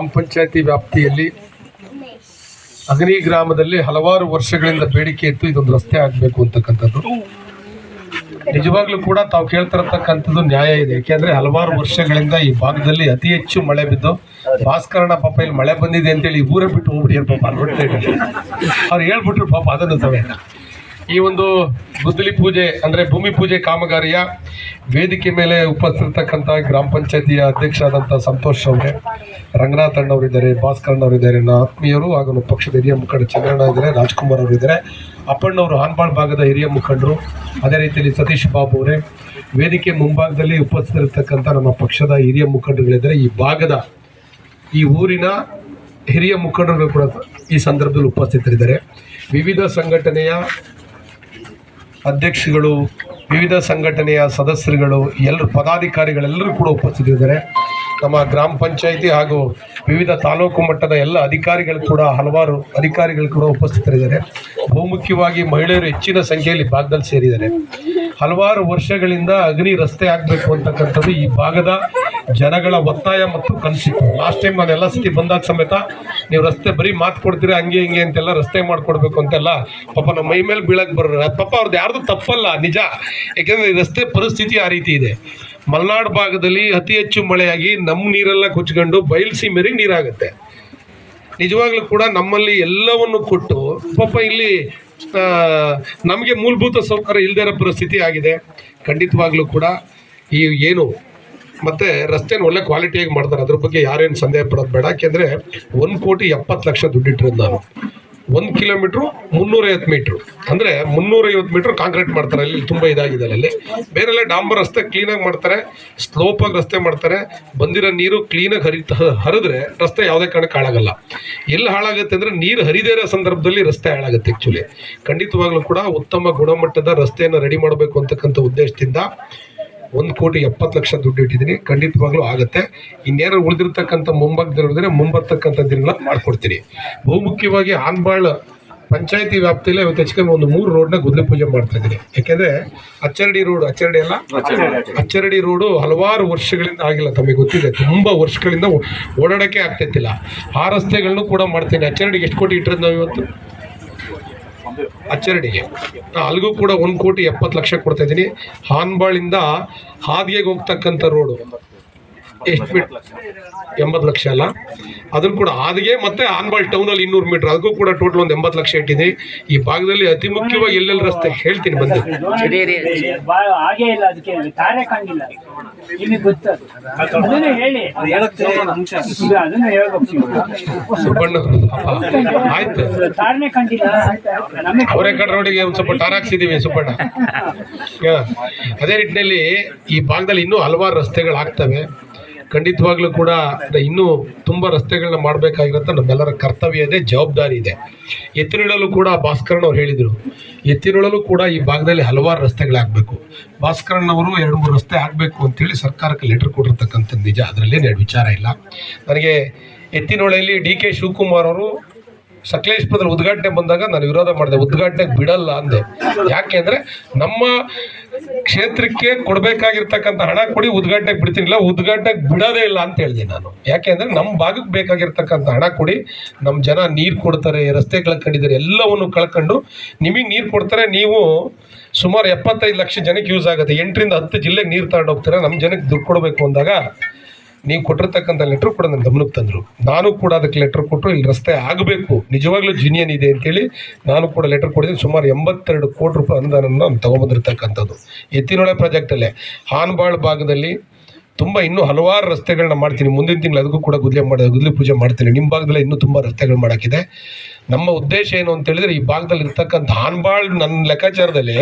ಗ್ರಾಮ ಪಂಚಾಯತಿ ವ್ಯಾಪ್ತಿಯಲ್ಲಿ ಅಗ್ನಿ ಗ್ರಾಮದಲ್ಲಿ ಹಲವಾರು ವರ್ಷಗಳಿಂದ ಬೇಡಿಕೆ ಇತ್ತು, ಇದೊಂದು ರಸ್ತೆ ಆಗಬೇಕು ಅಂತಕ್ಕಂಥದ್ದು. ನಿಜವಾಗ್ಲೂ ಕೂಡ ತಾವು ಕೇಳ್ತಿರತಕ್ಕಂಥದ್ದು ನ್ಯಾಯ ಇದೆ. ಯಾಕೆಂದ್ರೆ ಹಲವಾರು ವರ್ಷಗಳಿಂದ ಈ ಭಾಗದಲ್ಲಿ ಅತಿ ಹೆಚ್ಚು ಮಳೆ ಬಿದ್ದು ಭಾಸ್ಕರಣ ಪಾಪ ಇಲ್ಲಿ ಮಳೆ ಬಂದಿದೆ ಅಂತೇಳಿ ಊರೇ ಬಿಟ್ಟು ಹೋಗ್ಬಿಟ್ಟು ಪಾಪ ಅವ್ರು ಹೇಳ್ಬಿಟ್ರು ಪಾಪ ಅದನ್ನು ಸಮೇತ. ಈ ಒಂದು ಗುದ್ದಲಿ ಪೂಜೆ, ಅಂದ್ರೆ ಭೂಮಿ ಪೂಜೆ ಕಾಮಗಾರಿಯ ವೇದಿಕೆ ಮೇಲೆ ಉಪಸ್ಥಿತಕ್ಕಂಥ ಗ್ರಾಮ ಪಂಚಾಯತಿಯ ಅಧ್ಯಕ್ಷರಾದಂಥ ಸಂತೋಷ್ ಅವರೇ, ರಂಗನಾಥ್ ಅಣ್ಣವರಿದ್ದಾರೆ ಭಾಸ್ಕರಣ್ಣ ಅವರಿದ್ದಾರೆ ಆತ್ಮೀಯರು ಹಾಗೂ ಪಕ್ಷದ ಹಿರಿಯ ಮುಖಂಡ ಚಂದ್ರಣ್ಣ ಇದ್ದಾರೆ, ರಾಜ್ಕುಮಾರ್ ಅವರು ಇದ್ದಾರೆ, ಅಪ್ಪಣ್ಣವರು ಹಾನ್ಬಾಳ್ ಭಾಗದ ಹಿರಿಯ ಮುಖಂಡರು, ಅದೇ ರೀತಿಯಲ್ಲಿ ಸತೀಶ್ ಬಾಬು ಅವರೇ, ವೇದಿಕೆ ಮುಂಭಾಗದಲ್ಲಿ ಉಪಸ್ಥಿತರಿರ್ತಕ್ಕಂಥ ನಮ್ಮ ಪಕ್ಷದ ಹಿರಿಯ ಮುಖಂಡರುಗಳಿದ್ದಾರೆ. ಈ ಭಾಗದ, ಈ ಊರಿನ ಹಿರಿಯ ಮುಖಂಡರು ಕೂಡ ಈ ಸಂದರ್ಭದಲ್ಲಿ ಉಪಸ್ಥಿತರಿದ್ದಾರೆ. ವಿವಿಧ ಸಂಘಟನೆಯ ಅಧ್ಯಕ್ಷಗಳು, ವಿವಿಧ ಸಂಘಟನೆಯ ಸದಸ್ಯರುಗಳು, ಎಲ್ಲರೂ ಪದಾಧಿಕಾರಿಗಳೆಲ್ಲರೂ ಕೂಡ ಉಪಸ್ಥಿತರಿದ್ದಾರೆ. ನಮ್ಮ ಗ್ರಾಮ ಪಂಚಾಯಿತಿ ಹಾಗೂ ವಿವಿಧ ತಾಲೂಕು ಮಟ್ಟದ ಎಲ್ಲ ಅಧಿಕಾರಿಗಳು ಕೂಡ, ಹಲವಾರು ಅಧಿಕಾರಿಗಳು ಕೂಡ ಉಪಸ್ಥಿತರಿದ್ದಾರೆ. ಬಹುಮುಖ್ಯವಾಗಿ ಮಹಿಳೆಯರು ಹೆಚ್ಚಿನ ಸಂಖ್ಯೆಯಲ್ಲಿ ಭಾಗದಲ್ಲಿ ಸೇರಿದ್ದಾರೆ. ಹಲವಾರು ವರ್ಷಗಳಿಂದ ಅಗ್ನಿ ರಸ್ತೆ ಆಗಬೇಕು ಅಂತಕ್ಕಂಥದ್ದು ಈ ಭಾಗದ ಜನಗಳ ಒತ್ತಾಯ ಮತ್ತು ಕನಸಿತ್ತು ಲಾಸ್ಟ್ ಟೈಮ್ ನಾನು ಎಲ್ಲ ಬಂದಾಗ ಸಮೇತ ನೀವು ರಸ್ತೆ ಬರೀ ಮಾತು ಕೊಡ್ತೀರಾ, ಹಂಗೆ ಹಿಂಗೆ ಅಂತೆಲ್ಲ ರಸ್ತೆ ಮಾಡಿಕೊಡ್ಬೇಕು ಅಂತೆಲ್ಲ ಪಾಪ ನಮ್ಮ ಮೈ ಮೇಲೆ ಬೀಳಕ್ಕೆ ಬರೋರು. ಪಾಪ ಅವ್ರದ್ದು ಯಾರ್ದು ತಪ್ಪಲ್ಲ, ನಿಜ. ಯಾಕೆಂದರೆ ಈ ರಸ್ತೆ ಪರಿಸ್ಥಿತಿ ಆ ರೀತಿ ಇದೆ. ಮಲೆನಾಡು ಭಾಗದಲ್ಲಿ ಅತಿ ಹೆಚ್ಚು ಮಳೆಯಾಗಿ ನಮ್ಮ ನೀರೆಲ್ಲ ಕುಚ್ಕೊಂಡು ಬಯಲ್ಸಿ ಮೇರೆಗೆ ನೀರಾಗುತ್ತೆ. ನಿಜವಾಗ್ಲೂ ಕೂಡ ನಮ್ಮಲ್ಲಿ ಎಲ್ಲವನ್ನು ಕೊಟ್ಟು ಪಾಪ ಇಲ್ಲಿ ನಮಗೆ ಮೂಲಭೂತ ಸೌಕರ್ಯ ಇಲ್ಲದೇ ಇರೋ ಪರಿಸ್ಥಿತಿ ಆಗಿದೆ. ಖಂಡಿತವಾಗ್ಲೂ ಕೂಡ ಈ ಏನು ಮತ್ತೆ ರಸ್ತೆನ ಒಳ್ಳೆ ಕ್ವಾಲಿಟಿಯಾಗಿ ಮಾಡ್ತಾರೆ. ಅದ್ರ ಬಗ್ಗೆ ಯಾರೇನು ಸಂದೇಹ ಪಡೋದು ಬೇಡ. ಯಾಕೆಂದರೆ ಒಂದು ಕೋಟಿ ಎಪ್ಪತ್ತು ಲಕ್ಷ ದುಡ್ಡಿಟ್ಟಿರೋದು ನಾನು. ಒಂದು ಕಿಲೋಮೀಟ್ರು ಮುನ್ನೂರೈವತ್ತು ಮೀಟ್ರು. ಅಂದರೆ ಮುನ್ನೂರೈವತ್ತು ಮೀಟ್ರ್ ಕಾಂಕ್ರೀಟ್ ಮಾಡ್ತಾರೆ. ಅಲ್ಲಿ ತುಂಬ ಇದಾಗಿದೆ ಅಲ್ಲಿ. ಬೇರೆಲ್ಲ ಡಾಂಬರ್ ರಸ್ತೆ ಕ್ಲೀನಾಗಿ ಮಾಡ್ತಾರೆ. ಸ್ಲೋಪಾಗಿ ರಸ್ತೆ ಮಾಡ್ತಾರೆ. ಬಂದಿರೋ ನೀರು ಕ್ಲೀನಾಗಿ ಹರಿತ ಹರಿದ್ರೆ ರಸ್ತೆ ಯಾವುದೇ ಕಾರಣಕ್ಕೆ ಹಾಳಾಗಲ್ಲ. ಎಲ್ಲಿ ಹಾಳಾಗುತ್ತೆ ಅಂದರೆ ನೀರು ಹರಿದೇ ಇರೋ ಸಂದರ್ಭದಲ್ಲಿ ರಸ್ತೆ ಹಾಳಾಗುತ್ತೆ ಆ್ಯಕ್ಚುಲಿ ಖಂಡಿತವಾಗ್ಲೂ ಕೂಡ ಉತ್ತಮ ಗುಣಮಟ್ಟದ ರಸ್ತೆಯನ್ನು ರೆಡಿ ಮಾಡಬೇಕು ಅಂತಕ್ಕಂಥ ಉದ್ದೇಶದಿಂದ ಒಂದು ಕೋಟಿ ಎಪ್ಪತ್ತು ಲಕ್ಷ ದುಡ್ಡು ಇಟ್ಟಿದ್ದೀನಿ. ಖಂಡಿತವಾಗ್ಲೂ ಆಗುತ್ತೆ. ಇನ್ನೇನು ಉಳಿದಿರ್ತಕ್ಕಂಥ ಮುಂಭಾಗದಲ್ಲಿದ್ರೆ ಮುಂಬರ್ತಕ್ಕಂಥ ದಿನಗಳ ಮಾಡ್ಕೊಡ್ತೀನಿ. ಬಹುಮುಖ್ಯವಾಗಿ ಆನ್ಬಾಳ್ ಪಂಚಾಯತಿ ವ್ಯಾಪ್ತಿಯಲ್ಲಿ ಇವತ್ತು ಹೆಚ್ಚು ಕಮ್ಮಿ ಒಂದು ಮೂರು ರೋಡ್ನ ಗುದ್ಲಿ ಪೂಜೆ ಮಾಡ್ತಾ ಇದ್ದೀನಿ. ಯಾಕೆಂದ್ರೆ ಅಚ್ಚರಡಿ ರೋಡ್ ಅಚ್ಚರಡಿ ಅಲ್ಲ? ಅಚ್ಚರಡಿ. ರೋಡು ಹಲವಾರು ವರ್ಷಗಳಿಂದ ಆಗಿಲ್ಲ ತಮಗೆ ಗೊತ್ತಿದೆ. ತುಂಬ ವರ್ಷಗಳಿಂದ ಓಡಾಡೋಕ್ಕೆ ಆಗ್ತಿತ್ತಿಲ್ಲ. ಆ ರಸ್ತೆಗಳನ್ನು ಕೂಡ ಮಾಡ್ತೀನಿ. ಅಚ್ಚರಡಿಗೆ ಎಷ್ಟು ಕೋಟಿ ಇಟ್ಟಿರೋದು ನಾವು ಇವತ್ತು ಅಚ್ಚರಡಿಗೆ ಅಲ್ಲಿಗೂ ಕೂಡ ಒಂದು ಕೋಟಿ ಎಪ್ಪತ್ತು ಲಕ್ಷ ಕೊಡ್ತಾ ಇದ್ದೀನಿ. ಹಾನ್ಬಾಳಿಂದ ಹಾದಿಗೆಗೆ ಹೋಗ್ತಕ್ಕಂಥ ರೋಡು ಎಷ್ಟು ಎಂಬತ್ತು ಲಕ್ಷ. ಅಲ್ಲ? ಅದನ್ನು ಕೂಡ ಹಾಗೆ ಮತ್ತೆ ಆನ್ಬಾಲ್ ಟೌನಲ್ಲಿ ಇನ್ನೂರು ಮೀಟರ್ ಅದಕ್ಕೂ ಕೂಡ ಟೋಟಲ್ ಒಂದು ಎಂಬತ್ತು ಲಕ್ಷ ಇಟ್ಟಿದ್ದೀನಿ ಈ ಭಾಗದಲ್ಲಿ ಅತಿ ಮುಖ್ಯವಾಗಿ ಎಲ್ಲೆಲ್ಲಿ ರಸ್ತೆ ಹೇಳ್ತೀನಿ ಬಂದು. ಸುಬ್ಬಣ್ಣ ಆಯ್ತು. ಅವರೇ ಕಡೆ ರೋಡಿಗೆ ಒಂದು ಸ್ವಲ್ಪ ಟಾರ್ ಹಾಕ್ಸಿದೀವಿ ಸುಬ್ಬಣ್ಣ. ಅದೇ ನಿಟ್ಟಿನಲ್ಲಿ ಈ ಭಾಗದಲ್ಲಿ ಇನ್ನೂ ಹಲವಾರು ರಸ್ತೆಗಳು ಆಗ್ತವೆ ಖಂಡಿತವಾಗ್ಲೂ ಕೂಡ ಇನ್ನೂ ತುಂಬ ರಸ್ತೆಗಳನ್ನ ಮಾಡಬೇಕಾಗಿರುತ್ತೆ ನಮ್ಮೆಲ್ಲರ ಕರ್ತವ್ಯ ಇದೆ, ಜವಾಬ್ದಾರಿ ಇದೆ. ಎತ್ತಿನೀಳಲು ಕೂಡ ಭಾಸ್ಕರನ್ ಅವ್ರು ಹೇಳಿದರು ಎತ್ತಿನೀಳಲು ಕೂಡ ಈ ಭಾಗದಲ್ಲಿ ಹಲವಾರು ರಸ್ತೆಗಳಾಗಬೇಕು ಭಾಸ್ಕರನ್ ಅವರು ಎರಡು ಮೂರು ರಸ್ತೆ ಆಗಬೇಕು ಅಂತೇಳಿ ಸರ್ಕಾರಕ್ಕೆ ಲೆಟರ್ ಕೊಟ್ಟಿರ್ತಕ್ಕಂಥದ್ದು ನಿಜ, ಅದರಲ್ಲಿ ಎರಡು ವಿಚಾರ ಇಲ್ಲ. ನನಗೆ ಎತ್ತಿನೊಳೆಯಲ್ಲಿ ಡಿ ಕೆ ಶಿವಕುಮಾರ್ ಅವರು ಸಕಲೇಶ್ಪುರದಲ್ಲಿ ಉದ್ಘಾಟನೆ ಬಂದಾಗ ನಾನು ವಿರೋಧ ಮಾಡಿದೆ, ಉದ್ಘಾಟನೆಗೆ ಬಿಡಲ್ಲ ಅಂದೆ. ಯಾಕೆ ಅಂದರೆ ನಮ್ಮ ಕ್ಷೇತ್ರಕ್ಕೆ ಕೊಡಬೇಕಾಗಿರ್ತಕ್ಕಂಥ ಹಣ ಕೊಡಿ, ಉದ್ಘಾಟನೆಗೆ ಬಿಡ್ತೀನಿಲ್ಲ ಉದ್ಘಾಟನೆ ಬಿಡೋದೇ ಇಲ್ಲ ಅಂತ ಹೇಳಿದೆ ನಾನು. ಯಾಕೆ ಅಂದರೆ ನಮ್ಮ ಭಾಗಕ್ಕೆ ಬೇಕಾಗಿರ್ತಕ್ಕಂಥ ಹಣ ಕೊಡಿ. ನಮ್ಮ ಜನ ನೀರು ಕೊಡ್ತಾರೆ ರಸ್ತೆ ಕಳ್ಕೊಂಡಿದ್ದಾರೆ ಎಲ್ಲವನ್ನು ಕಳ್ಕೊಂಡು ನಿಮಗೆ ನೀರು ಕೊಡ್ತಾರೆ. ನೀವು ಸುಮಾರು ಎಪ್ಪತ್ತೈದು ಲಕ್ಷ ಜನಕ್ಕೆ ಯೂಸ್ ಆಗುತ್ತೆ. ಎಂಟರಿಂದ ಹತ್ತು ಜಿಲ್ಲೆಗೆ ನೀರು ತಗೊಂಡು ಹೋಗ್ತಾರೆ. ನಮ್ಮ ಜನಕ್ಕೆ ದುಡ್ಡು ಕೊಡಬೇಕು ಅಂದಾಗ ನೀವು ಕೊಟ್ಟಿರ್ತಕ್ಕಂಥ ಲೆಟ್ರ್ ಕೂಡ ನನ್ನ ಗಮನಕ್ಕೆ ತಂದರು. ನಾನು ಕೂಡ ಅದಕ್ಕೆ ಲೆಟ್ರ್ ಕೊಟ್ಟರು, ಇಲ್ಲಿ ರಸ್ತೆ ಆಗಬೇಕು. ನಿಜವಾಗ್ಲೂ ಜಿನಿಯನ್ ಇದೆ ಅಂತೇಳಿ ನಾನು ಕೂಡ ಲೆಟ್ರ್ ಕೊಡಿದ್ದೀನಿ ಸುಮಾರು ಎಂಬತ್ತೆರಡು ಕೋಟಿ ರೂಪಾಯಿ ಅನುದಾನವನ್ನು ನಾನು ತೊಗೊಂಬಂದಿರ್ತಕ್ಕಂಥದ್ದು. ಎತ್ತಿನೊಳೆ ಪ್ರಾಜೆಕ್ಟಲ್ಲೇ ಹಾನ್ಬಾಳ್ ಭಾಗದಲ್ಲಿ ತುಂಬ ಇನ್ನೂ ಹಲವಾರು ರಸ್ತೆಗಳನ್ನ ಮಾಡ್ತೀನಿ. ಮುಂದಿನ ತಿಂಗಳು ಅದಕ್ಕೂ ಕೂಡ ಗುದ್ಲಿ ಮಾಡಿ, ಗುದ್ಲಿ ಪೂಜೆ ಮಾಡ್ತೀನಿ. ನಿಮ್ಮ ಭಾಗದಲ್ಲೇ ಇನ್ನೂ ತುಂಬ ರಸ್ತೆಗಳು ಮಾಡೋಕ್ಕಿದೆ. ನಮ್ಮ ಉದ್ದೇಶ ಏನು ಅಂತ ಹೇಳಿದ್ರೆ ಈ ಭಾಗದಲ್ಲಿ ಇರ್ತಕ್ಕಂಥ ಹಾನ್ಬಾಳ್ ನನ್ನ ಲೆಕ್ಕಾಚಾರದಲ್ಲಿ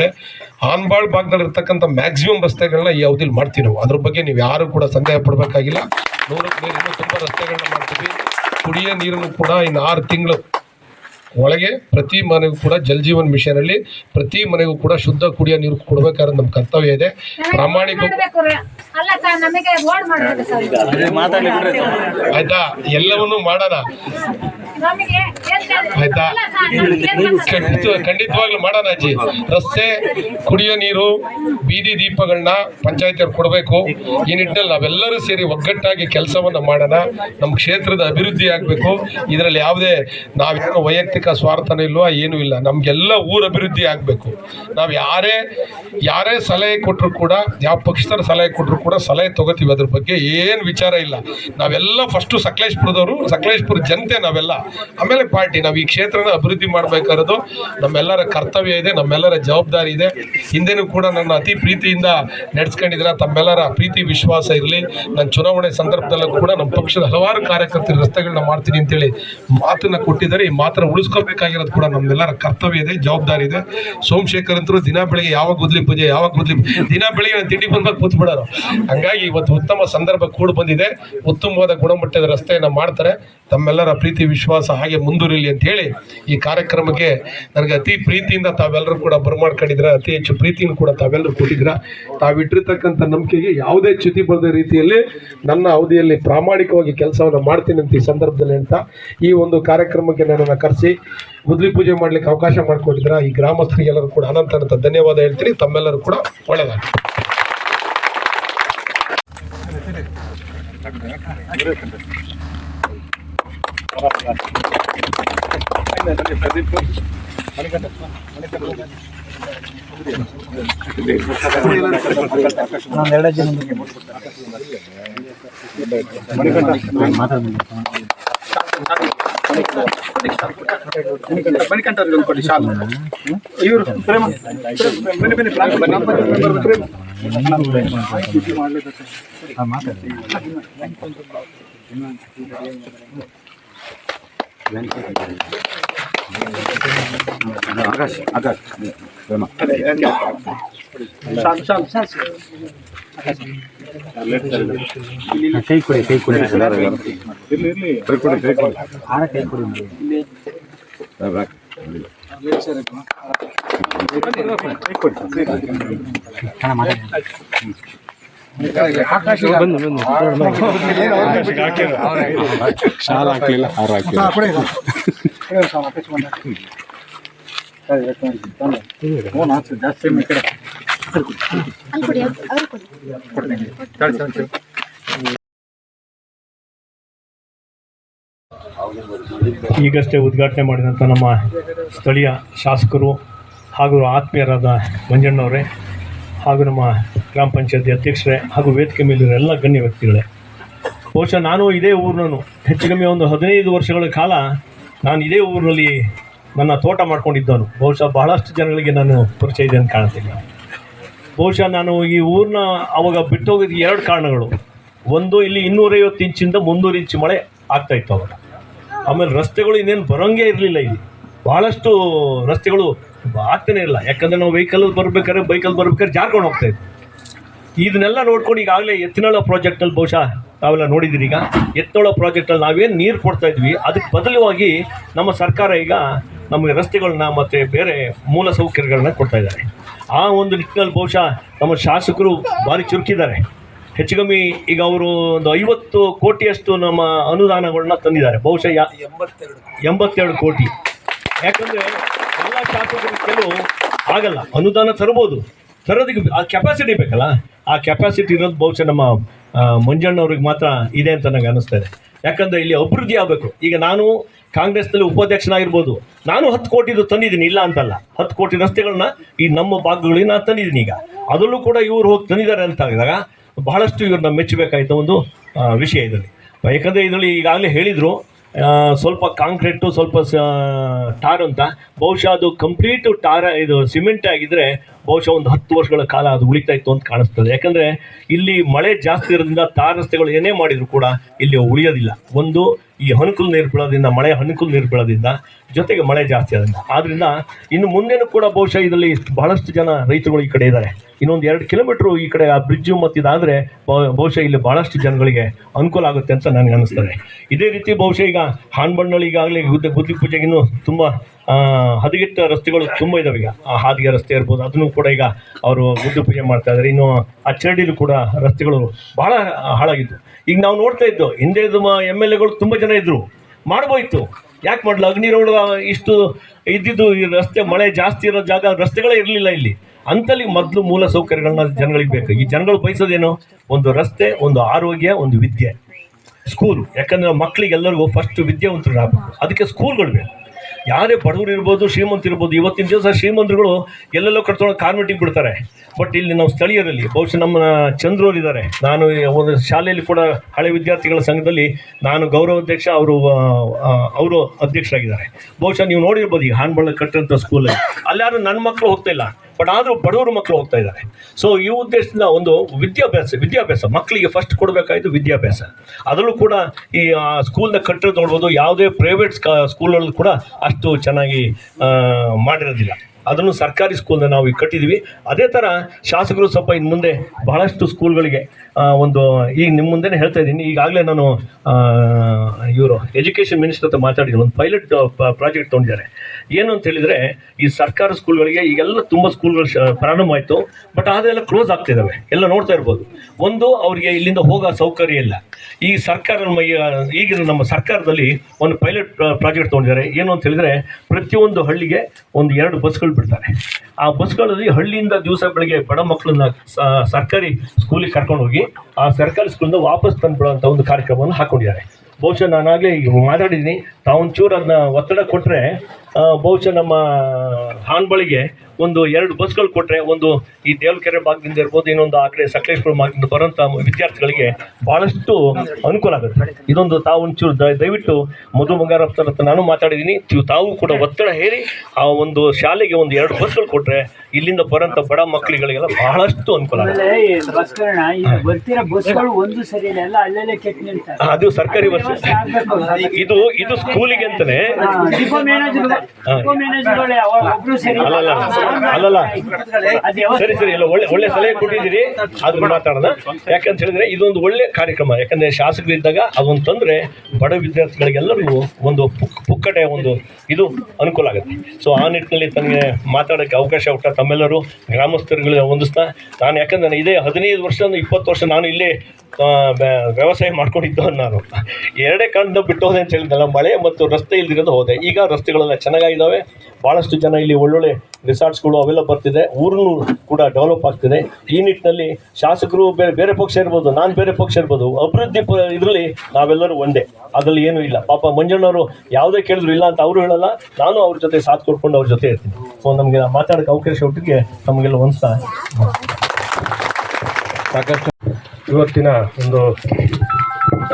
ಹಾನ್ಬಾಳ್ ಭಾಗದಲ್ಲಿ ಇರ್ತಕ್ಕಂಥ ಮ್ಯಾಕ್ಸಿಮಮ್ ರಸ್ತೆಗಳನ್ನ ಈ ಅವಧಿಲಿ ಮಾಡ್ತೀವಿ ನಾವು ಅದ್ರ ಬಗ್ಗೆ ನೀವು ಯಾರು ಕೂಡ ಸಂದೇಹ ಪಡಬೇಕಾಗಿಲ್ಲ. ನೂರಕ್ಕೆ ನೂರು ಇನ್ನೂ ತುಂಬ ರಸ್ತೆಗಳನ್ನ ಮಾಡ್ತೀವಿ. ಕುಡಿಯೋ ನೀರನ್ನು ಕೂಡ ಇನ್ನು ಆರು ತಿಂಗಳು ಒಳಗೆ ಪ್ರತಿ ಮನೆಗೂ ಕೂಡ ಜಲ್ ಜೀವನ್ ಮಿಷನ್ ಅಲ್ಲಿ ಪ್ರತಿ ಮನೆಗೂ ಕೂಡ ಶುದ್ಧ ಕುಡಿಯೋ ನೀರು ಕೊಡ್ಬೇಕಾದ್ರೆ ನಮ್ಮ ಕರ್ತವ್ಯ ಇದೆ. ಪ್ರಾಮಾಣಿಕ ಮಾಡ್ಬೇಕು ರೀ. ಅಲ್ಲ ನಮಗೆ ರೋಡ್ ಮಾಡ್ಬೇಕು ಸರ್. ಆಯ್ತಾ? ಎಲ್ಲವನ್ನೂ ಮಾಡೋಣ. ನಮಗೆ ಆಯ್ತಾ? ಖಂಡಿತವಾಗ್ಲೂ ಮಾಡೋಣ ಅಜ್ಜಿ. ರಸ್ತೆ ಕುಡಿಯೋ ನೀರು ಬೀದಿ ದೀಪಗಳನ್ನ ಪಂಚಾಯತಿಯವ್ರು ಕೊಡಬೇಕು. ಈ ನಿಟ್ಟಿನಲ್ಲಿ ನಾವೆಲ್ಲರೂ ಸೇರಿ ಒಗ್ಗಟ್ಟಾಗಿ ಕೆಲಸವನ್ನ ಮಾಡೋಣ. ನಮ್ಮ ಕ್ಷೇತ್ರದ ಅಭಿವೃದ್ಧಿ ಆಗಬೇಕು. ಇದರಲ್ಲಿ ಯಾವುದೇ ನಾವೇನು ವೈಯಕ್ತಿಕ ಸ್ವಾರ್ಥನೂ ಇಲ್ವಾ, ಏನೂ ಇಲ್ಲ. ನಮಗೆಲ್ಲ ಊರ ಅಭಿವೃದ್ಧಿ ಆಗಬೇಕು. ನಾವು ಯಾರೇ ಯಾರೇ ಸಲಹೆ ಕೊಟ್ಟರು ಕೂಡ, ಯಾವ ಪಕ್ಷದವ್ರ ಸಲಹೆ ಕೊಟ್ಟರು ಕೂಡ ಸಲಹೆ ತೊಗೋತೀವಿ ಅದ್ರ ಬಗ್ಗೆ ಏನು ವಿಚಾರ ಇಲ್ಲ. ನಾವೆಲ್ಲ ಫಸ್ಟು ಸಕಲೇಶ್ಪುರದವರು, ಸಕಲೇಶ್ಪುರ ಜನತೆ ನಾವೆಲ್ಲ. ಆಮೇಲೆ ಪಾರ್ಟಿ, ನಾವು ಈ ಕ್ಷೇತ್ರನ ಅಭಿವೃದ್ಧಿ ಮಾಡಬೇಕಾಗಿರೋದು ನಮ್ಮೆಲ್ಲರ ಕರ್ತವ್ಯ ಇದೆ, ನಮ್ಮೆಲ್ಲರ ಜವಾಬ್ದಾರಿ ಇದೆ. ಹಿಂದೆನೂ ಕೂಡ ನನ್ನ ಅತಿ ಪ್ರೀತಿಯಿಂದ ನಡೆಸ್ಕೊಂಡಿದ್ರೆ ತಮ್ಮೆಲ್ಲರ ಪ್ರೀತಿ, ವಿಶ್ವಾಸ ಇರಲಿ. ನನ್ನ ಚುನಾವಣೆ ಸಂದರ್ಭದಲ್ಲೂ ಕೂಡ ನಮ್ಮ ಪಕ್ಷದ ಹಲವಾರು ಕಾರ್ಯಕರ್ತರು ರಸ್ತೆಗಳನ್ನ ಮಾಡ್ತೀನಿ ಅಂತೇಳಿ ಮಾತನ್ನು ಕೊಟ್ಟಿದ್ದಾರೆ. ಈ ಮಾತನ್ನ ಉಳಿಸ್ಕೋಬೇಕಾಗಿರೋದು ಕೂಡ ನಮ್ಮೆಲ್ಲರ ಕರ್ತವ್ಯ ಇದೆ, ಜವಾಬ್ದಾರಿ ಇದೆ. ಸೋಮಶೇಖರ್ ಅಂತರೂ ದಿನ ಬೆಳಿಗ್ಗೆ ಯಾವಾಗ ಗುದ್ಲಿ ಪೂಜೆ, ಯಾವಾಗ ಗುದ್ಲಿ ದಿನ ಬೆಳಿಗ್ಗೆ ತಿಂಡಿ ಬಂದಾಗ ಕೂತ್ ಬಿಡೋರು ಹಂಗಾಗಿ ಇವತ್ತು ಉತ್ತಮ ಸಂದರ್ಭ ಕೂಡ ಬಂದಿದೆ. ಉತ್ತಮವಾದ ಗುಣಮಟ್ಟದ ರಸ್ತೆಯನ್ನು ಮಾಡ್ತಾರೆ. ತಮ್ಮೆಲ್ಲರ ಪ್ರೀತಿ, ವಿಶ್ವಾಸ ಹಾಗೆ ಮುಂದುವರಿಲಿ ಅಂತ ಹೇಳಿ ಈ ಕಾರ್ಯಕ್ರಮಕ್ಕೆ ನನಗೆ ಅತಿ ಪ್ರೀತಿಯಿಂದ ತಾವೆಲ್ಲರೂ ಕೂಡ ಬರ್ಮಾಡ್ಕೊಂಡಿದ್ರ ಅತಿ ಹೆಚ್ಚು ಪ್ರೀತಿಯನ್ನು ಕೂಡ ತಾವೆಲ್ಲರೂ ಕೊಟ್ಟಿದ್ರ ತಾವಿಟ್ಟಿರ್ತಕ್ಕಂಥ ನಂಬಿಕೆಗೆ ಯಾವುದೇ ಚ್ಯುತಿ ಬರದ ರೀತಿಯಲ್ಲಿ ನನ್ನ ಅವಧಿಯಲ್ಲಿ ಪ್ರಾಮಾಣಿಕವಾಗಿ ಕೆಲಸವನ್ನು ಮಾಡ್ತೀನಿ ಅಂತ ಈ ಸಂದರ್ಭದಲ್ಲಿ ಅಂತ ಈ ಒಂದು ಕಾರ್ಯಕ್ರಮಕ್ಕೆ ನನ್ನನ್ನು ಕರೆಸಿ ಗುದ್ಲಿ ಪೂಜೆ ಮಾಡ್ಲಿಕ್ಕೆ ಅವಕಾಶ ಮಾಡಿಕೊಟ್ಟಿದ್ರ ಈ ಗ್ರಾಮಸ್ಥರಿಗೆಲ್ಲರೂ ಕೂಡ ಅನಂತ ಅನಂತ ಧನ್ಯವಾದ ಹೇಳ್ತೀನಿ. ತಮ್ಮೆಲ್ಲರೂ ಕೂಡ ಒಳ್ಳೆಯದಾಗಲಿ ಮಣಿಕಂಠರ್ ಕೊಡಿ ಶಾಲೆ ಇವರು ಪ್ರೇಮ ಬೇರೆ ಬೇರೆ ಪ್ಲಾನ್ ಪ್ರೇಮ ಮಾತಾಡ್ತೀನಿ ಕೈ ಕೊಡಿ ಕೈ ಕೊಡಿ ಕೈ ಕೊಡಿ ಕೈ ಕೊಡಿ ಆರ ಕೈ ಕೊಡಿ ಶಾಲ ಹಾಕ್ಲಿಲ್ಲ ಹಾರ. ಈಗಷ್ಟೇ ಉದ್ಘಾಟನೆ ಮಾಡಿದಂಥ ನಮ್ಮ ಸ್ಥಳೀಯ ಶಾಸಕರು ಹಾಗೂ ಆತ್ಮೀಯರಾದ ಮಂಜಣ್ಣವರೇ ಹಾಗೂ ನಮ್ಮ ಗ್ರಾಮ ಪಂಚಾಯತಿ ಅಧ್ಯಕ್ಷರೇ ಹಾಗೂ ವೇದಿಕೆ ಮೇಲಿರೋ ಎಲ್ಲ ಗಣ್ಯ ವ್ಯಕ್ತಿಗಳೇ. ಬಹುಶಃ ನಾನು ಇದೇ ಊರಿನೂ ಹೆಚ್ಚು ಕಮ್ಮಿ ಒಂದು ಹದಿನೈದು ವರ್ಷಗಳ ಕಾಲ ನಾನು ಇದೇ ಊರಿನಲ್ಲಿ ನನ್ನ ತೋಟ ಮಾಡ್ಕೊಂಡಿದ್ದವನು. ಬಹುಶಃ ಬಹಳಷ್ಟು ಜನಗಳಿಗೆ ನಾನು ಪರಿಚಯ ಇದೆ ಅಂತ ಕಾಣ್ತೀನಿ ಬಹುಶಃ ನಾನು ಈ ಊರನ್ನ ಅವಾಗ ಬಿಟ್ಟು ಎರಡು ಕಾರಣಗಳು. ಒಂದು, ಇಲ್ಲಿ ಇನ್ನೂರೈವತ್ತು ಇಂಚಿಂದ ಮುನ್ನೂರು ಇಂಚು ಮಳೆ ಆಗ್ತಾ ಇತ್ತು ಅವಾಗ. ಆಮೇಲೆ ರಸ್ತೆಗಳು ಇನ್ನೇನು ಬರೋಂಗೇ ಇರಲಿಲ್ಲ ಇಲ್ಲಿ. ಭಾಳಷ್ಟು ರಸ್ತೆಗಳು ಆಗ್ತಾನೆ ಇಲ್ಲ. ಯಾಕಂದರೆ ನಾವು ವೆಹಿಕಲಲ್ಲಿ ಬರ್ಬೇಕಾದ್ರೆ ಬೈಕಲ್ಲಿ ಬರ್ಬೇಕಾದ್ರೆ ಜಾರ್ಕೊಂಡು ಹೋಗ್ತಾ ಇದ್ವಿ. ಇದನ್ನೆಲ್ಲ ನೋಡ್ಕೊಂಡು ಈಗಾಗಲೇ ಎತ್ತಿನಳ ಪ್ರಾಜೆಕ್ಟಲ್ಲಿ ಬಹುಶಃ ತಾವೆಲ್ಲ ನೋಡಿದ್ದೀರಿ ಈಗ. ಎತ್ತಿನಳ ಪ್ರಾಜೆಕ್ಟಲ್ಲಿ ನಾವೇನು ನೀರು ಕೊಡ್ತಾ ಇದ್ವಿ ಅದಕ್ಕೆ ಬದಲವಾಗಿ ನಮ್ಮ ಸರ್ಕಾರ ಈಗ ನಮಗೆ ರಸ್ತೆಗಳನ್ನ ಮತ್ತು ಬೇರೆ ಮೂಲ ಸೌಕರ್ಯಗಳನ್ನ ಕೊಡ್ತಾ ಇದ್ದಾರೆ. ಆ ಒಂದು ನಿಟ್ಟಿನಲ್ಲಿ ಬಹುಶಃ ನಮ್ಮ ಶಾಸಕರು ಭಾರಿ ಚುರುಕಿದ್ದಾರೆ. ಹೆಚ್ಚು ಕಮ್ಮಿ ಈಗ ಅವರು ಒಂದು ಐವತ್ತು ಕೋಟಿಯಷ್ಟು ನಮ್ಮ ಅನುದಾನಗಳನ್ನ ತಂದಿದ್ದಾರೆ. ಬಹುಶಃ ಎಂಬತ್ತೆರಡು ಎಂಬತ್ತೆರಡು ಕೋಟಿ. ಯಾಕಂದರೆ ಶಾಸಕರು ಆಗಲ್ಲ. ಅನುದಾನ ತರಬಹುದು. ತರೋದಕ್ಕೆ ಆ ಕೆಪಾಸಿಟಿ ಬೇಕಲ್ಲ? ಆ ಕೆಪಾಸಿಟಿ ಇರೋದು ಬಹುಶಃ ನಮ್ಮ ಮಂಜಣ್ಣ ಮಂಜಣ್ಣವ್ರಿಗೆ ಮಾತ್ರ ಇದೆ ಅಂತ ನನಗೆ ಅನಿಸ್ತಾ ಇದೆ. ಯಾಕಂದರೆ ಇಲ್ಲಿ ಅಭಿವೃದ್ಧಿ ಆಗಬೇಕು. ಈಗ ನಾನು ಕಾಂಗ್ರೆಸ್ನಲ್ಲಿ ಉಪಾಧ್ಯಕ್ಷನಾಗಿರ್ಬೋದು. ನಾನು ಹತ್ತು ಕೋಟಿದು ತಂದಿದ್ದೀನಿ, ಇಲ್ಲ ಅಂತಲ್ಲ. ಹತ್ತು ಕೋಟಿ ರಸ್ತೆಗಳನ್ನ ಈ ನಮ್ಮ ಭಾಗಗಳಿಗೆ ನಾನು ತಂದಿದ್ದೀನಿ ಈಗ. ಅದರಲ್ಲೂ ಕೂಡ ಇವರು ಹೋಗಿ ತಂದಿದ್ದಾರೆ ಅಂತ ಆಗಿದಾಗ ಬಹಳಷ್ಟು ಇವ್ರನ್ನ ಮೆಚ್ಚಬೇಕಾಯ್ತ ಒಂದು ವಿಷಯ ಇದರಲ್ಲಿ. ಯಾಕಂದರೆ ಇದರಲ್ಲಿ ಈಗಾಗಲೇ ಹೇಳಿದರು ಸ್ವಲ್ಪ ಕಾಂಕ್ರೀಟು ಸ್ವಲ್ಪ ಟಾರ್ ಅಂತ. ಬಹುಶಃ ಅದು ಕಂಪ್ಲೀಟು ಟಾರ ಇದು ಸಿಮೆಂಟ್ ಆಗಿದ್ದರೆ ಬಹುಶಃ ಒಂದು ಹತ್ತು ವರ್ಷಗಳ ಕಾಲ ಅದು ಉಳಿತಾ ಇತ್ತು ಅಂತ ಕಾಣಿಸ್ತದೆ. ಯಾಕಂದ್ರೆ ಇಲ್ಲಿ ಮಳೆ ಜಾಸ್ತಿ ಇರೋದ್ರಿಂದ ತಾರ ರಸ್ತೆಗಳು ಏನೇ ಮಾಡಿದ್ರು ಕೂಡ ಇಲ್ಲಿ ಉಳಿಯೋದಿಲ್ಲ. ಒಂದು, ಈ ಹಣಕುಲ್ ನೀರು ಬೀಳೋದ್ರಿಂದ ಮಳೆ ಹಣಕುಲ್ ನೀರು ಬೀಳೋದ್ರಿಂದ ಜೊತೆಗೆ ಮಳೆ ಜಾಸ್ತಿ ಆದ್ರಿಂದ. ಆದ್ದರಿಂದ ಇನ್ನು ಮುಂದೇನು ಕೂಡ ಬಹುಶಃ ಇದರಲ್ಲಿ ಬಹಳಷ್ಟು ಜನ ರೈತರುಗಳು ಈ ಕಡೆ ಇದ್ದಾರೆ. ಇನ್ನೊಂದು ಎರಡು ಕಿಲೋಮೀಟ್ರು ಈ ಕಡೆ ಆ ಬ್ರಿಡ್ಜ್ ಮತ್ತು ಇದಾದರೆ ಬಹುಶಃ ಇಲ್ಲಿ ಬಹಳಷ್ಟು ಜನಗಳಿಗೆ ಅನುಕೂಲ ಆಗುತ್ತೆ ಅಂತ ನನಗೆ ಅನಿಸ್ತದೆ. ಇದೇ ರೀತಿ ಬಹುಶಃ ಈಗ ಹಾನ್ಬಣ್ಣಲ್ಲಿ ಈಗಾಗಲೇ ಗುದ್ದ ಗುದ್ಲಿ ಪೂಜೆಗೆ ಇನ್ನೂ ತುಂಬ ಹದಗೆಟ್ಟ ರಸ್ತೆಗಳು ತುಂಬ ಇದಾವೆ ಈಗ. ಆ ಹಾದಿಗೆ ರಸ್ತೆ ಇರ್ಬೋದು, ಅದನ್ನು ಕೂಡ ಈಗ ಅವರು ಗುದ್ದು ಪೂಜೆ ಮಾಡ್ತಾ ಇದ್ದಾರೆ. ಇನ್ನು ಅಚ್ಚರಡಿಲೂ ಕೂಡ ರಸ್ತೆಗಳು ಬಹಳ ಹಾಳಾಗಿದ್ದು. ಈಗ ನಾವು ನೋಡ್ತಾ ಇದ್ದು, ಹಿಂದೆ ಎಂ ಎಲ್ ಎಗಳು ತುಂಬ ಜನ ಇದ್ದರು ಮಾಡ್ಬೋಯ್ತು ಯಾಕೆ ಅಗ್ನಿ ಅಗ್ನಿರೋಡ್ ಇಷ್ಟು ಇದ್ದಿದ್ದು ಈ ರಸ್ತೆ ಮಳೆ ಜಾಸ್ತಿ ಇರೋ ಜಾಗ ರಸ್ತೆಗಳೇ ಇರಲಿಲ್ಲ ಇಲ್ಲಿ. ಅಂತಲ್ಲಿ ಮೊದಲು ಮೂಲ ಸೌಕರ್ಯಗಳನ್ನ ಜನಗಳಿಗೆ ಬೇಕು. ಈ ಜನಗಳು ಬಯಸೋದೇನು? ಒಂದು ರಸ್ತೆ, ಒಂದು ಆರೋಗ್ಯ, ಒಂದು ವಿದ್ಯೆ. ಸ್ಕೂಲು. ಯಾಕಂದ್ರೆ ಮಕ್ಕಳಿಗೆಲ್ಲರಿಗೂ ಫಸ್ಟ್ ವಿದ್ಯಾವಂತರು ಆಗಬೇಕು. ಅದಕ್ಕೆ ಸ್ಕೂಲ್ಗಳು ಬೇಕು. ಯಾರೇ ಬಡವರು ಇರ್ಬೋದು ಶ್ರೀಮಂತ ಇರ್ಬೋದು, ಇವತ್ತಿನ ದಿವಸ ಶ್ರೀಮಂತರುಗಳು ಎಲ್ಲೆಲ್ಲೋ ಕಟ್ಕೊಂಡು ಕಾನ್ವೆಂಟಿಗೆ ಬಿಡ್ತಾರೆ. ಬಟ್ ಇಲ್ಲಿ ನಾವು ಸ್ಥಳೀಯರಲ್ಲಿ, ಬಹುಶಃ ನಮ್ಮ ಚಂದ್ರವ್ರು ಇದ್ದಾರೆ. ನಾನು ಒಂದು ಶಾಲೆಯಲ್ಲಿ ಕೂಡ ಹಳೆ ವಿದ್ಯಾರ್ಥಿಗಳ ಸಂಘದಲ್ಲಿ ನಾನು ಗೌರವಾಧ್ಯಕ್ಷ, ಅವರು ಅವರು ಅಧ್ಯಕ್ಷರಾಗಿದ್ದಾರೆ. ಬಹುಶಃ ನೀವು ನೋಡಿರ್ಬೋದು ಈ ಹಾನ್ಬಳ ಕಟ್ಟಂಥ ಸ್ಕೂಲಲ್ಲಿ ಅಲ್ಲಾರು ನನ್ನ ಮಕ್ಕಳು ಹೋಗ್ತಾ ಇಲ್ಲ. ಬಟ್ ಆದರೂ ಬಡವರು ಮಕ್ಕಳು ಹೋಗ್ತಾ ಇದ್ದಾರೆ. ಸೊ ಈ ಉದ್ದೇಶದಿಂದ ಒಂದು ವಿದ್ಯಾಭ್ಯಾಸ ವಿದ್ಯಾಭ್ಯಾಸ. ಮಕ್ಕಳಿಗೆ ಫಸ್ಟ್ ಕೊಡಬೇಕಾಯ್ತು ವಿದ್ಯಾಭ್ಯಾಸ. ಅದರಲ್ಲೂ ಕೂಡ ಈ ಸ್ಕೂಲ್ನ ಕಟ್ಟಿರೋದು ನೋಡ್ಬೋದು. ಯಾವುದೇ ಪ್ರೈವೇಟ್ ಸ್ಕೂಲಲ್ಲೂ ಕೂಡ ಅಷ್ಟು ಚೆನ್ನಾಗಿ ಮಾಡಿರೋದಿಲ್ಲ. ಅದನ್ನು ಸರ್ಕಾರಿ ಸ್ಕೂಲ್ನ ನಾವು ಈಗ ಕಟ್ಟಿದ್ದೀವಿ ಅದೇ ಥರ ಶಾಸಕರು ಸ್ವಲ್ಪ ಇನ್ನು ಮುಂದೆ ಬಹಳಷ್ಟು ಸ್ಕೂಲ್ಗಳಿಗೆ ಒಂದು ಈಗ ನಿಮ್ಮ ಮುಂದೆನೇ ಹೇಳ್ತಾ ಇದ್ದೀನಿ. ಈಗಾಗಲೇ ನಾನು ಇವರು ಎಜುಕೇಷನ್ ಮಿನಿಸ್ಟರ್ ಹತ್ರ ಮಾತಾಡಿದ್ದೀನಿ ಒಂದು ಪೈಲಟ್ ಪ್ರಾಜೆಕ್ಟ್ ತೊಗೊಂಡಿದ್ದಾರೆ. ಏನು ಅಂತ ಹೇಳಿದರೆ, ಈ ಸರ್ಕಾರ ಸ್ಕೂಲ್ಗಳಿಗೆ ಈಗೆಲ್ಲ ತುಂಬ ಸ್ಕೂಲ್ಗಳು ಪ್ರಾರಂಭ ಆಯಿತು. ಬಟ್ ಅದೆಲ್ಲ ಕ್ಲೋಸ್ ಆಗ್ತಿದ್ದಾವೆ ಎಲ್ಲ ನೋಡ್ತಾ ಇರ್ಬೋದು. ಒಂದು, ಅವರಿಗೆ ಇಲ್ಲಿಂದ ಹೋಗೋ ಸೌಕರ್ಯ ಇಲ್ಲ. ಈ ಸರ್ಕಾರ ಈಗಿನ ನಮ್ಮ ಸರ್ಕಾರದಲ್ಲಿ ಒಂದು ಪೈಲಟ್ ಪ್ರಾಜೆಕ್ಟ್ ತೊಗೊಂಡಿದ್ದಾರೆ. ಏನು ಅಂತ ಹೇಳಿದರೆ, ಪ್ರತಿಯೊಂದು ಹಳ್ಳಿಗೆ ಒಂದು ಎರಡು ಬಸ್ಗಳು ಬಿಡ್ತಾರೆ ಆ ಬಸ್ಗಳಲ್ಲಿ ಹಳ್ಳಿಯಿಂದ ದಿವಸ ಬೆಳಗ್ಗೆ ಬಡ ಮಕ್ಕಳನ್ನ ಸರ್ಕಾರಿ ಸ್ಕೂಲಿಗೆ ಕರ್ಕೊಂಡು ಹೋಗಿ ಆ ಸರ್ಕಾರಿ ಸ್ಕೂಲಿಂದ ವಾಪಸ್ ತಂದುಬಿಡುವಂಥ ಒಂದು ಕಾರ್ಯಕ್ರಮವನ್ನು ಹಾಕ್ಕೊಂಡಿದ್ದಾರೆ ಬಹುಶಃ ನಾನಾಗಲೇ ಈಗ ಮಾತಾಡಿದ್ದೀನಿ. ತಾವೊಂಚೂರು ಅದನ್ನ ಒತ್ತಡ ಕೊಟ್ಟರೆ ಬಹುಶಃ ನಮ್ಮ ಹಾನ್ಬಳಿಗೆ ಒಂದು ಎರಡು ಬಸ್ಗಳು ಕೊಟ್ಟರೆ ಒಂದು ಈ ದೇವಲಕೆರೆ ಭಾಗದಿಂದ ಇರ್ಬೋದು ಇನ್ನೊಂದು ಆ ಕಡೆ ಸಕಲೇಶ್ಪುರ ಭಾಗದಿಂದ ಬರೋಂಥ ವಿದ್ಯಾರ್ಥಿಗಳಿಗೆ ಭಾಳಷ್ಟು ಅನುಕೂಲ ಆಗುತ್ತೆ. ಇದೊಂದು ತಾವು ಒಂಚೂರು ದಯವಿಟ್ಟು ಮಧು ಬಂಗಾರಪ್ಪ ಹತ್ರ ನಾನು ಮಾತಾಡಿದ್ದೀನಿ. ತಾವು ಕೂಡ ಒತ್ತಡ ಹೇರಿ ಆ ಒಂದು ಶಾಲೆಗೆ ಒಂದು ಎರಡು ಬಸ್ಗಳು ಕೊಟ್ಟರೆ ಇಲ್ಲಿಂದ ಬರೋಂಥ ಬಡ ಮಕ್ಕಳಿಗಳಿಗೆಲ್ಲ ಬಹಳಷ್ಟು ಅನುಕೂಲ ಆಗುತ್ತೆ. ಅದು ಸರ್ಕಾರಿ ಬಸ್. ಇದು ಇದು ಸ್ಕೂಲಿಗೆ ಅಂತಾನೆ. ಅಲ್ಲಲ್ಲ ಸರಿ ಸರಿ ಇಲ್ಲ ಒಳ್ಳೆ ಒಳ್ಳೆ ಸಲಹೆ ಕೊಟ್ಟಿದ್ದೀರಿ. ಅದು ಮಾತಾಡೋಣ. ಯಾಕಂತ ಹೇಳಿದ್ರೆ ಇದೊಂದು ಒಳ್ಳೆ ಕಾರ್ಯಕ್ರಮ. ಯಾಕಂದ್ರೆ ಶಾಸಕರಿದ್ದಾಗ ಅದೊಂದು ತಂದ್ರೆ. ಬಡ ವಿದ್ಯಾರ್ಥಿಗಳಿಗೆಲ್ಲರಿಗೂ ಒಂದು ಪುಕ್ಕಟೆ ಒಂದು ಇದು ಅನುಕೂಲ ಆಗುತ್ತೆ. ಸೊ ಆ ನಿಟ್ಟಿನಲ್ಲಿ ತನಗೆ ಮಾತಾಡೋಕ್ಕೆ ಅವಕಾಶ ಕೊಟ್ಟ ತಮ್ಮೆಲ್ಲರೂ ಗ್ರಾಮಸ್ಥರುಗಳಿಗೆ ಹೊಂದಿಸ್ತಾ ನಾನು ಯಾಕಂದ್ರೆ ಇದೇ ಹದಿನೈದು ವರ್ಷ ಇಪ್ಪತ್ತು ವರ್ಷ ನಾನು ಇಲ್ಲೇ ವ್ಯವಸಾಯ ಮಾಡ್ಕೊಂಡಿದ್ದು ನಾನು. ಎರಡೇ ಕಣ್ಣು ಬಿಟ್ಟು ಹೋದೆ ಅಂತ ಹೇಳಿದ್ದಲ್ಲ ಮಳೆ ಮತ್ತು ರಸ್ತೆ ಇಲ್ದಿರೋದು ಹೋದೆ. ಈಗ ರಸ್ತೆಗಳೆಲ್ಲ ಚೆನ್ನಾಗಿದ್ದಾವೆ. ಭಾಳಷ್ಟು ಜನ ಇಲ್ಲಿ ಒಳ್ಳೊಳ್ಳೆ ರಿಸಾರ್ಟ್ಸ್ಗಳು ಅವೆಲ್ಲ ಬರ್ತಿದೆ. ಊರನ್ನು ಕೂಡ ಡೆವಲಪ್ ಆಗ್ತಿದೆ. ಈ ನಿಟ್ಟಿನಲ್ಲಿ ಶಾಸಕರು ಬೇರೆ ಬೇರೆ ಪಕ್ಷ ಇರ್ಬೋದು, ನಾನು ಬೇರೆ ಪಕ್ಷ ಇರ್ಬೋದು, ಅಭಿವೃದ್ಧಿ ಇದರಲ್ಲಿ ನಾವೆಲ್ಲರೂ ಒಂದೇ. ಅದರಲ್ಲಿ ಏನೂ ಇಲ್ಲ. ಪಾಪ ಮಂಜಣ್ಣವರು ಯಾವುದೇ ಕೇಳಿದ್ರು ಇಲ್ಲ ಅಂತ ಅವರು ಹೇಳಲ್ಲ. ನಾನು ಅವ್ರ ಜೊತೆ ಸಾಥ್ ಕೊಡ್ಕೊಂಡು ಅವ್ರ ಜೊತೆ ಇರ್ತೀನಿ. ಸೊ ನಮಗೆ ಮಾತಾಡೋಕ್ಕೆ ಅವಕಾಶ ಒಟ್ಟಿಗೆ ನಮಗೆಲ್ಲ ಒಂದು ಸಾಕಷ್ಟು ಇವತ್ತಿನ ಒಂದು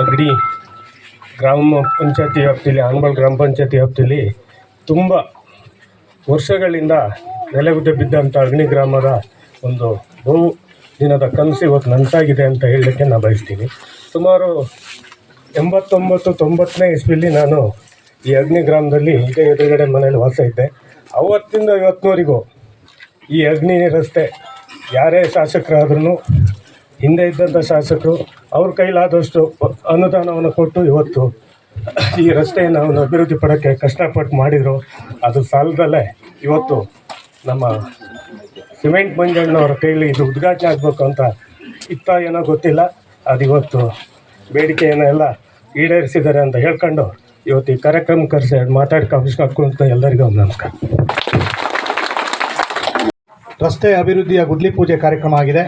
ಅಗ್ರಿ ಗ್ರಾಮ ಪಂಚಾಯತಿ ವ್ಯಾಪ್ತಿಯಲ್ಲಿ ಆನಬಲ್ ಗ್ರಾಮ ಪಂಚಾಯತಿ ವ್ಯಾಪ್ತಿಯಲ್ಲಿ ತುಂಬ ವರ್ಷಗಳಿಂದ ನೆಲೆಗುದ್ದೆ ಬಿದ್ದಂಥ ಅಗ್ನಿ ಗ್ರಾಮದ ಒಂದು ಬಹು ದಿನದ ಕನಸು ಇವತ್ತು ನನಸಾಗಿದೆ ಅಂತ ಹೇಳಲಿಕ್ಕೆ ನಾನು ಬಯಸ್ತೀನಿ. ಸುಮಾರು ಎಂಬತ್ತೊಂಬತ್ತು, ತೊಂಬತ್ತನೇ ಇಸ್ವಿಲಿ ನಾನು ಈ ಅಗ್ನಿ ಗ್ರಾಮದಲ್ಲಿ ಇದೇ ಎದುರುಗಡೆ ಮನೇಲಿ ವಾಸ ಇದ್ದೆ. ಅವತ್ತಿಂದ ಇವತ್ತಿನವರೆಗೂ ಈ ಅಗ್ನಿ ರಸ್ತೆ ಯಾರೇ ಶಾಸಕರಾದ್ರೂ ಹಿಂದೆ ಇದ್ದಂಥ ಶಾಸಕರು ಅವ್ರ ಕೈಲಾದಷ್ಟು ಅನುದಾನವನ್ನು ಕೊಟ್ಟು ಇವತ್ತು ಈ ರಸ್ತೆಯನ್ನು ಅವನು ಅಭಿವೃದ್ಧಿ ಪಡೋಕ್ಕೆ ಕಷ್ಟಪಟ್ಟು ಮಾಡಿದರು. ಅದು ಸಾಲದಲ್ಲೇ ಇವತ್ತು ನಮ್ಮ ಸಿಮೆಂಟ್ ಮಂಜಣ್ಣವರ ಕೈಲಿ ಇದು ಉದ್ಘಾಟನೆ ಆಗಬೇಕು ಅಂತ ಇತ್ತ ಏನೋ ಗೊತ್ತಿಲ್ಲ. ಅದು ಇವತ್ತು ಬೇಡಿಕೆಯನ್ನು ಎಲ್ಲ ಈಡೇರಿಸಿದ್ದಾರೆ ಅಂತ ಹೇಳ್ಕೊಂಡು ಇವತ್ತು ಈ ಕಾರ್ಯಕ್ರಮ ಕರೆಸಿ ಮಾತಾಡಕ್ಕೆ ಕೊಡ್ತ ಎಲ್ಲರಿಗೂ ಒಂದು ನಮಸ್ಕಾರ. ರಸ್ತೆ ಅಭಿವೃದ್ಧಿಯ ಗುಡ್ಲಿ ಪೂಜೆ ಕಾರ್ಯಕ್ರಮ ಆಗಿದೆ.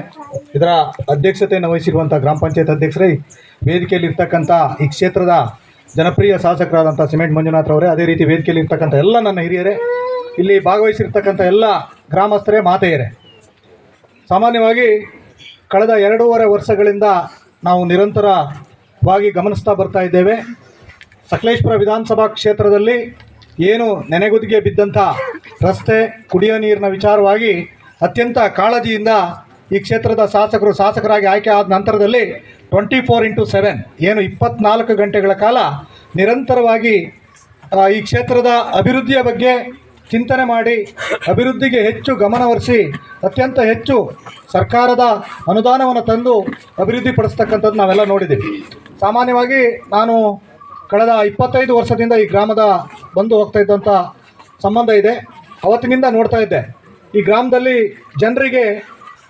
ಇದರ ಅಧ್ಯಕ್ಷತೆಯನ್ನು ವಹಿಸಿರುವಂಥ ಗ್ರಾಮ ಪಂಚಾಯತ್ ಅಧ್ಯಕ್ಷರೇ, ವೇದಿಕೆಯಲ್ಲಿರ್ತಕ್ಕಂಥ ಈ ಕ್ಷೇತ್ರದ ಜನಪ್ರಿಯ ಶಾಸಕರಾದಂಥ ಸಿಮೆಂಟ್ ಮಂಜುನಾಥ್ರವರೇ ಅದೇ ರೀತಿ ವೇದಿಕೆಯಲ್ಲಿ ಇರ್ತಕ್ಕಂಥ ಎಲ್ಲ ನನ್ನ ಹಿರಿಯರೇ, ಇಲ್ಲಿ ಭಾಗವಹಿಸಿರ್ತಕ್ಕಂಥ ಎಲ್ಲ ಗ್ರಾಮಸ್ಥರೇ, ಮಾತೆಯರೇ. ಸಾಮಾನ್ಯವಾಗಿ ಕಳೆದ ಎರಡೂವರೆ ವರ್ಷಗಳಿಂದ ನಾವು ನಿರಂತರವಾಗಿ ಗಮನಿಸ್ತಾ ಬರ್ತಾ ಇದ್ದೇವೆ. ಸಕಲೇಶ್ಪುರ ವಿಧಾನಸಭಾ ಕ್ಷೇತ್ರದಲ್ಲಿ ಏನು ನೆನೆಗುದಿಗೆ ಬಿದ್ದಂಥ ರಸ್ತೆ, ಕುಡಿಯೋ ನೀರಿನ ವಿಚಾರವಾಗಿ ಅತ್ಯಂತ ಕಾಳಜಿಯಿಂದ ಈ ಕ್ಷೇತ್ರದ ಶಾಸಕರು ಶಾಸಕರಾಗಿ ಆಯ್ಕೆ ಆದ ನಂತರದಲ್ಲಿ ಟ್ವೆಂಟಿ ಫೋರ್ ಇಂಟು ಸೆವೆನ್ ಏನು ಇಪ್ಪತ್ನಾಲ್ಕು ಗಂಟೆಗಳ ಕಾಲ ನಿರಂತರವಾಗಿ ಈ ಕ್ಷೇತ್ರದ ಅಭಿವೃದ್ಧಿಯ ಬಗ್ಗೆ ಚಿಂತನೆ ಮಾಡಿ, ಅಭಿವೃದ್ಧಿಗೆ ಹೆಚ್ಚು ಗಮನವರಿಸಿ ಅತ್ಯಂತ ಹೆಚ್ಚು ಸರ್ಕಾರದ ಅನುದಾನವನ್ನು ತಂದು ಅಭಿವೃದ್ಧಿಪಡಿಸ್ತಕ್ಕಂಥದ್ದು ನಾವೆಲ್ಲ ನೋಡಿದ್ದೀವಿ. ಸಾಮಾನ್ಯವಾಗಿ ನಾನು ಕಳೆದ ಇಪ್ಪತ್ತೈದು ವರ್ಷದಿಂದ ಈ ಗ್ರಾಮದ ಬಂದು ಹೋಗ್ತಾ ಇದ್ದಂಥ ಸಂಬಂಧ ಇದೆ. ಅವತ್ತಿನಿಂದ ನೋಡ್ತಾ ಇದ್ದೆ. ಈ ಗ್ರಾಮದಲ್ಲಿ ಜನರಿಗೆ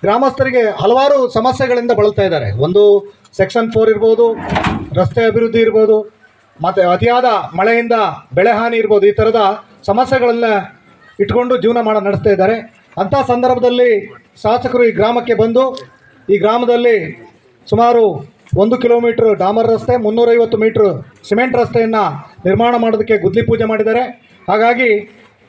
ಗ್ರಾಮಸ್ಥರಿಗೆ ಹಲವಾರು ಸಮಸ್ಯೆಗಳಿಂದ ಬಳಲ್ತಾ ಇದ್ದಾರೆ. ಒಂದು ಸೆಕ್ಷನ್ ಫೋರ್ ಇರ್ಬೋದು, ರಸ್ತೆ ಅಭಿವೃದ್ಧಿ ಇರ್ಬೋದು, ಮತ್ತು ಅತಿಯಾದ ಮಳೆಯಿಂದ ಬೆಳೆ ಹಾನಿ ಇರ್ಬೋದು, ಈ ಥರದ ಸಮಸ್ಯೆಗಳನ್ನ ಇಟ್ಕೊಂಡು ಜೀವನ ಮಾಡ ನಡೆಸ್ತಾ ಇದ್ದಾರೆ. ಅಂಥ ಸಂದರ್ಭದಲ್ಲಿ ಶಾಸಕರು ಈ ಗ್ರಾಮಕ್ಕೆ ಬಂದು, ಈ ಗ್ರಾಮದಲ್ಲಿ ಸುಮಾರು ಒಂದು ಕಿಲೋಮೀಟ್ರ್ ಡಾಮರ್ ರಸ್ತೆ, ಮುನ್ನೂರೈವತ್ತು ಮೀಟ್ರ್ ಸಿಮೆಂಟ್ ರಸ್ತೆಯನ್ನು ನಿರ್ಮಾಣ ಮಾಡೋದಕ್ಕೆ ಗುದ್ಲಿ ಪೂಜೆ ಮಾಡಿದ್ದಾರೆ. ಹಾಗಾಗಿ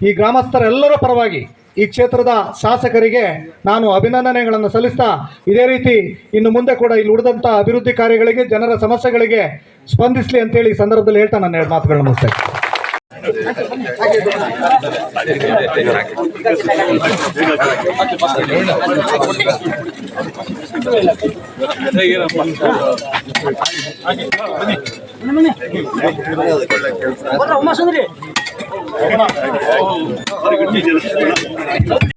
ಈ ಗ್ರಾಮಸ್ಥರೆಲ್ಲರ ಪರವಾಗಿ ಈ ಕ್ಷೇತ್ರದ ಶಾಸಕರಿಗೆ ನಾನು ಅಭಿನಂದನೆಗಳನ್ನು ಸಲ್ಲಿಸ್ತಾ ಇದೇ ರೀತಿ ಇನ್ನು ಮುಂದೆ ಕೂಡ ಇಲ್ಲಿ ಉಳಿದಂಥ ಅಭಿವೃದ್ಧಿ ಕಾರ್ಯಗಳಿಗೆ ಜನರ ಸಮಸ್ಯೆಗಳಿಗೆ ಸ್ಪಂದಿಸಲಿ ಅಂತೇಳಿ ಈ ಸಂದರ್ಭದಲ್ಲಿ ಹೇಳ್ತಾ ನನ್ನ ಎರಡು ಮಾತುಗಳನ್ನ ಮುಗಿಸ್ತಾ 我们那来的哦这个季节的